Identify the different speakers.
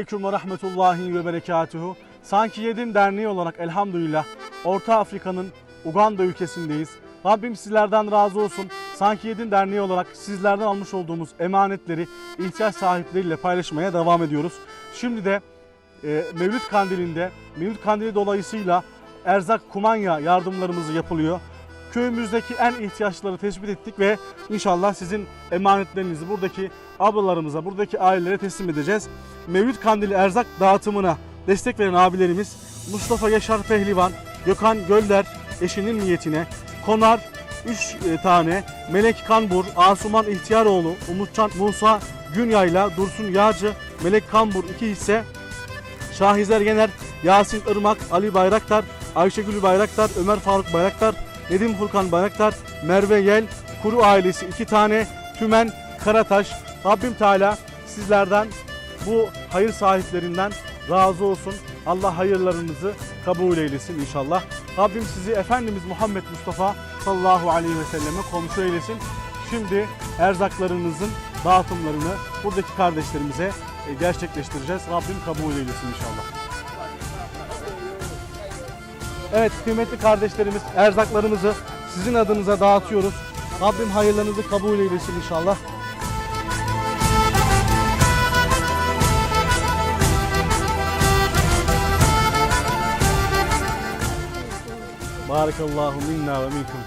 Speaker 1: Aleyküm ve rahmetullahi ve berekatuhu. Sanki Yedim Derneği olarak elhamdülillah Orta Afrika'nın Uganda ülkesindeyiz. Rabbim sizlerden razı olsun. Sanki Yedim Derneği olarak sizlerden almış olduğumuz emanetleri ihtiyaç sahipleriyle paylaşmaya devam ediyoruz. Şimdi de e, Mevlüt Kandili'nde, Mevlüt Kandili dolayısıyla erzak kumanya yardımlarımız yapılıyor. Köyümüzdeki en ihtiyaçları tespit ettik ve inşallah sizin emanetlerinizi buradaki ablalarımıza, buradaki ailelere teslim edeceğiz. Mevlüt Kandili erzak dağıtımına destek veren abilerimiz Mustafa Yaşar Pehlivan, Gökhan Göller eşinin niyetine, Konar 3 tane, Melek Kanbur, Asuman İhtiyaroğlu, Umutcan Musa Günyayla, Dursun Yağcı, Melek Kanbur 2 hisse, Şahizer Yener, Yasin Irmak, Ali Bayraktar, Ayşegül Bayraktar, Ömer Faruk Bayraktar, Nedim Furkan Bayraktar, Merve Yel, Kuru ailesi 2 tane, Tümen Karataş. Rabbim Teala sizlerden bu hayır sahiplerinden razı olsun. Allah hayırlarınızı kabul eylesin inşallah. Rabbim sizi Efendimiz Muhammed Mustafa sallallahu aleyhi ve selleme komşu eylesin. Şimdi erzaklarınızın dağıtımlarını buradaki kardeşlerimize e, gerçekleştireceğiz. Rabbim kabul eylesin inşallah. Evet kıymetli kardeşlerimiz erzaklarımızı sizin adınıza dağıtıyoruz. Rabbim hayırlarınızı kabul eylesin inşallah. Barakallahu minna ve minkum.